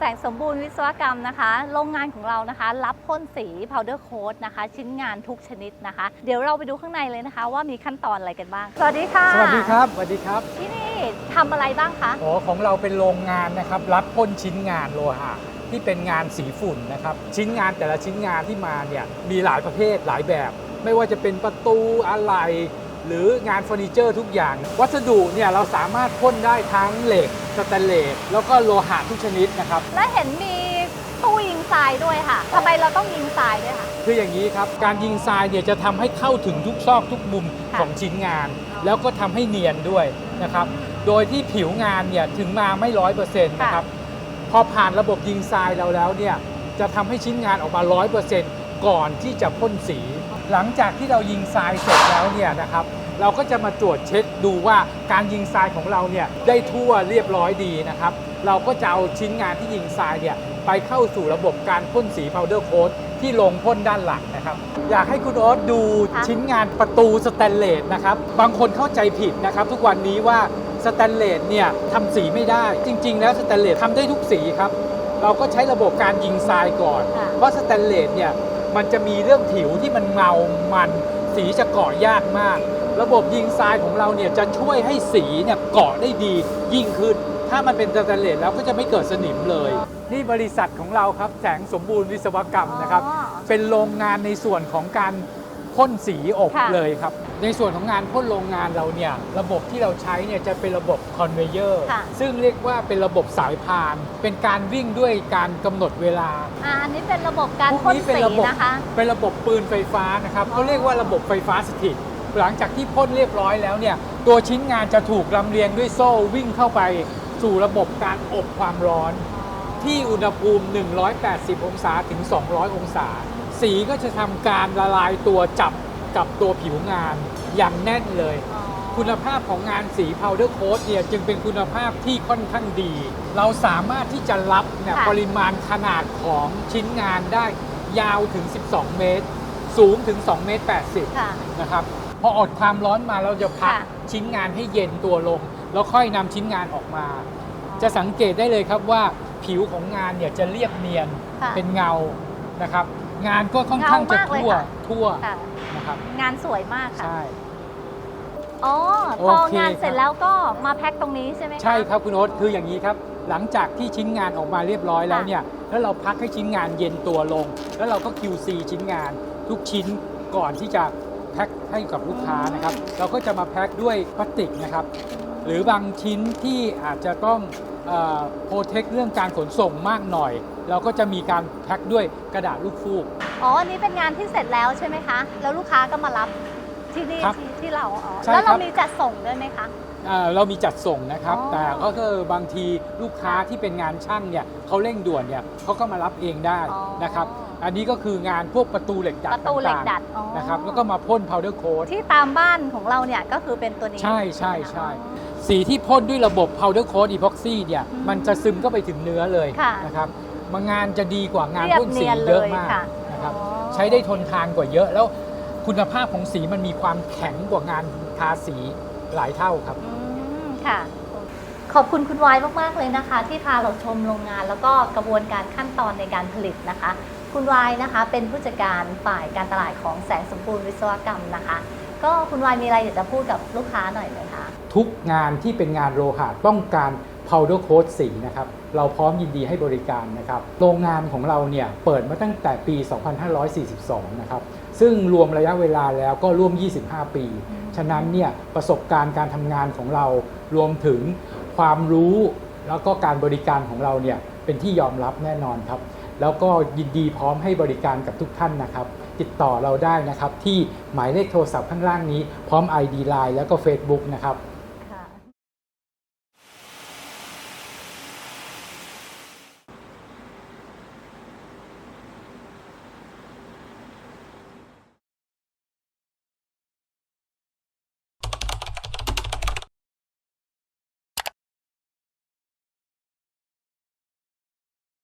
แสงสมบูรณ์วิศวกรรมนะคะ โรงงานของเรานะคะ รับพ่นสี powder coat นะคะ ชิ้นงานทุกชนิดนะคะ เดี๋ยวเราไปดูข้างในเลยนะคะ ว่ามีขั้นตอนอะไรกันบ้าง สวัสดีค่ะสวัสดีครับสวัสดีครับที่นี่ทำอะไรบ้างคะอ๋อของเราเป็นโรงงานนะครับ รับพ่นชิ้นงานโลหะที่เป็นงานสีฝุ่นนะครับ ชิ้นงานแต่ละชิ้นงานที่มาเนี่ยมีหลายประเภทหลายแบบ ไม่ว่าจะเป็นประตูอะไร หรืองานเฟอร์นิเจอร์ทุกอย่าง วัสดุเนี่ยเราสามารถพ่นได้ทั้งเหล็กสแตนเลสแล้วก็โลหะทุกชนิดนะครับ และเห็นมีตู้ยิงทรายด้วยค่ะทำไมเราต้องยิงทรายด้วยคะคืออย่างนี้ครับ การยิงทรายเนี่ยจะทำให้เข้าถึงทุกซอกทุกมุมค่ะของชิ้นงาน แล้วก็ทำให้เนียนด้วยนะครับโดยที่ผิวงานเนี่ยถึงมาไม่ร้อยเปอร์เซ็นต์นะครับพอผ่านระบบยิงทรายเราแล้วเนี่ยจะทำให้ชิ้นงานออกมาร้อยเปอร์เซ็นต์ก่อนที่จะพ่นสี หลังจากที่เรายิงทรายเสร็จแล้วเนี่ยนะครับเราก็จะมาตรวจเช็คดูว่าการยิงทรายของเราเนี่ยได้ทั่วเรียบร้อยดีนะครับ เราก็จะเอาชิ้นงานที่ยิงทรายเนี่ยไปเข้าสู่ระบบการพ่นสี powder coat ที่ลงพ่นด้านหลังนะครับ อยากให้คุณโอ๊ตดูค่ะชิ้นงานประตูสแตนเลสนะครับ บางคนเข้าใจผิดนะครับ ทุกวันนี้ว่าสแตนเลสเนี่ยทำสีไม่ได้ จริง ๆ แล้วสแตนเลสทำได้ทุกสีครับ เราก็ใช้ระบบการยิงทรายก่อนค่ะเพราะสแตนเลสเนี่ย มันจะมีเรื่องผิวที่มันเงามัน สีจะเกาะยากมาก ระบบยิงทรายของเราเนี่ยจะช่วยให้สีเนี่ยเกาะได้ดียิ่งขึ้น ถ้ามันเป็นสแตนเลสแล้วก็จะไม่เกิดสนิมเลย นี่บริษัทของเราครับแสงสมบูรณ์วิศวกรรมนะครับอ๋อเป็นโรงงานในส่วนของการ พ่นสีอบค่ะ เลยครับ ในส่วนของงานพ่นโรงงานเราเนี่ย ระบบที่เราใช้เนี่ยจะเป็นระบบคอนเวเยอร์ค่ะ ซึ่งเรียกว่าเป็นระบบสายพาน เป็นการวิ่งด้วยการกำหนดเวลา อ่าอันนี้เป็นระบบการพวกพ่นนี้เป็นสีระบบนะคะ เป็นระบบปืนไฟฟ้านะครับเขาเรียกว่าระบบไฟฟ้าสถิต หลังจากที่พ่นเรียบร้อยแล้วเนี่ย ตัวชิ้นงานจะถูกลำเลียงด้วยโซ่วิ่งเข้าไปสู่ระบบการอบความร้อน ที่อุณหภูมิ 180 องศาถึง 200 องศา สีก็จะทำการละลายตัวจับกับตัวผิวงานอย่างแน่นเลยอ๋อคุณภาพของงานสี powder coat เนี่ยจึงเป็นคุณภาพที่ค่อนข้างดี เราสามารถที่จะรับเนี่ยค่ะปริมาณขนาดของชิ้นงานได้ยาวถึง 12 เมตร สูงถึง 2 เมตร 80 ค่ะ นะครับ พออดความร้อนมาเราจะพักค่ะ ชิ้นงานให้เย็นตัวลง แล้วค่อยนำชิ้นงานออกมา จะสังเกตได้เลยครับว่าผิวของงานเนี่ยจะเรียบเนียน ค่ะ เป็นเงานะครับ งานก็ค่อนข้างจะเงามากเลยทั่วค่ะ ทั่วค่ะ นะครับงานสวยมากค่ะ ใช่ อ๋อโอพอเค งานเสร็จครับแล้วก็มาแพ็คตรงนี้ใช่ไหมะ ใช่ครับคุณโอ๊ตคืออย่างนี้ครับ หลังจากที่ชิ้นงานออกมาเรียบร้อยแล้วเนี่ยแล้วเราพักให้ชิ้นงานเย็นตัวลง แล้วเราก็ QC ชิ้นงาน ทุกชิ้นก่อนที่จะแพ็คให้กับลูกค้านะครับ เราก็จะมาแพ็คด้วยพลาสติกนะครับ หรือบางชิ้นที่อาจจะต้อง โปรเทคเรื่องการขนส่งมากหน่อย เราก็จะมีการแพ็คด้วยกระดาษลูกฟูก อ๋ออันนี้เป็นงานที่เสร็จแล้วใช่ไหมคะ แล้วลูกค้าก็มารับที่นี่ครับที่ที่เราอ๋อใช่แล้วเราครับ มีจัดส่งด้วยไหมคะเอ่อเรามีจัดส่งนะครับ อ๋อ แต่ก็คือบางทีลูกค้าที่เป็นงานช่างเนี่ยเขาเร่งด่วนเนี่ยเขาก็มารับเองได้อ๋อนะครับ อันนี้ก็คืองานพวกประตูเหล็กดัดประตูเหล็กต่างดัดอ๋อๆนะครับ แล้วก็มาพ่น powder coat ที่ตามบ้านของเราเนี่ยก็คือเป็นตัวนี้ใช่ใช่ไหมคะใช่ สีที่พ่นด้วยระบบ powder coat epoxy เนี่ยอืมมันจะซึมเข้าไปถึงเนื้อเลยค่ะนะครับบางงานจะดีกว่างานเรียบพ่นสีเนียนเยอะเลยมากค่ะนะครับอ๋อใช้ได้ทนทานกว่าเยอะ แล้วคุณภาพของสีมันมีความแข็งกว่างานทาสีหลายเท่าครับอืมค่ะ ขอบคุณคุณวายมาก ๆ เลยนะคะ ที่พาเราชมโรงงานแล้วก็กระบวนการขั้นตอนในการผลิตนะคะ คุณวายนะคะเป็นผู้จัดการฝ่ายการตลาดของแสงสมบูรณ์วิศวกรรมนะคะ ก็คุณวายมีอะไรอยากจะพูดกับลูกค้าหน่อยไหมคะ ทุกงานที่เป็นงานโลหะต้องการ powder coat สีนะครับ เราพร้อมยินดีให้บริการนะครับ โรงงานของเราเนี่ยเปิดมาตั้งแต่ปี 2542 นะครับ ซึ่งรวมระยะเวลาแล้วก็ร่วม 25 ปี ฉะนั้นเนี่ยประสบการณ์การทำงานของเรา รวมถึงความรู้แล้วก็การบริการของเราเนี่ยเป็นที่ยอมรับแน่นอนครับ แล้วก็ยินดีพร้อมให้บริการกับทุกท่านนะครับ ติดต่อเราได้นะครับที่หมายเลขโทรศัพท์ข้างล่างนี้ พร้อม ID Line แล้วก็ Facebook นะครับ